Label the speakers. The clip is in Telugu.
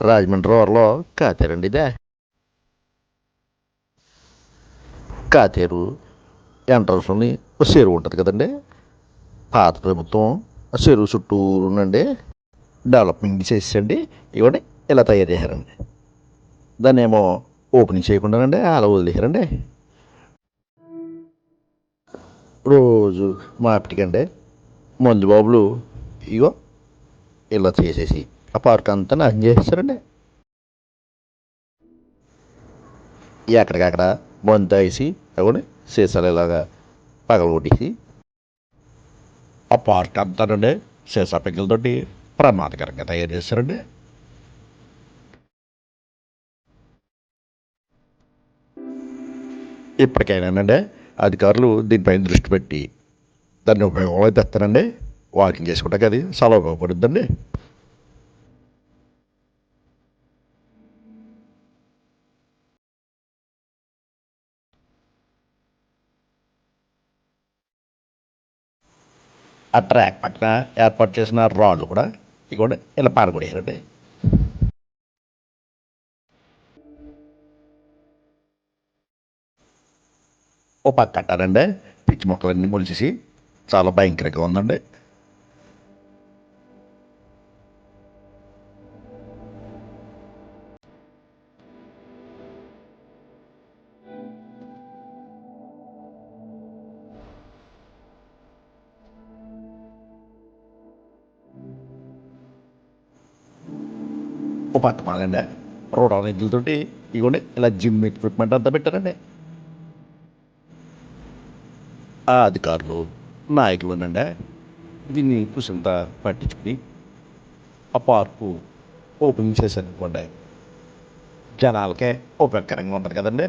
Speaker 1: రాజమండ్రి రోడ్లో కాతేరండి ఇదే. కాతేరు ఎంట్రన్స్లోని ఒక చెరువు ఉంటుంది కదండి. పాత ప్రభుత్వం ఆ చెరువు చుట్టూనండి డెవలప్మెంట్ చేసేసండి. ఇవ్వండి ఇలా తయారు చేశారండి దాన్ని ఏమో ఓపెనింగ్ చేయకుండానండి అలా వదిలేశారండి. రోజు మాపిటికండి మందు బాబులు ఇగో ఇలా చేసేసి ఆ పార్క్ అంతా నాశనం చేస్తారండి? ఎక్కడికక్కడ బొంత వేసి అవును సీసాలు ఇలాగా పగలగొట్టేసి ఆ పార్క్ అంతానండి సీసా పెంకులతోటి ప్రమాదకరంగా తయారు చేస్తారండి. ఇప్పటికైనానండి అధికారులు దీనిపైన దృష్టి పెట్టి దాన్ని ఉపయోగంలో తెస్తానండి. వాకింగ్ చేసుకోవడానికి అది చాలా ఉపయోగపడుద్దండి ఆ ట్రాక్ పక్కన ఏర్పాటు చేసిన రాళ్ళు కూడా ఇగోండి ఇలా పారగొడేయారండి ఓ పక్క కట్టారండి పిచ్చి మొక్కలన్నీ మొలిచేసి చాలా భయంకరంగా ఉందండి. ఓ పక్క మాగండి రోడ్ నిధులతోటి ఇవ్వండి ఇలా జిమ్ ఎక్విప్మెంట్ అంతా పెట్టారండి ఆ అధికారులు నాయకులు ఉండండి దీన్ని కుసింత పట్టించుకుని ఆ పార్కు ఓపెన్ చేశారనుకోండి జనాలకే ఉపయోగకరంగా ఉంటుంది కదండి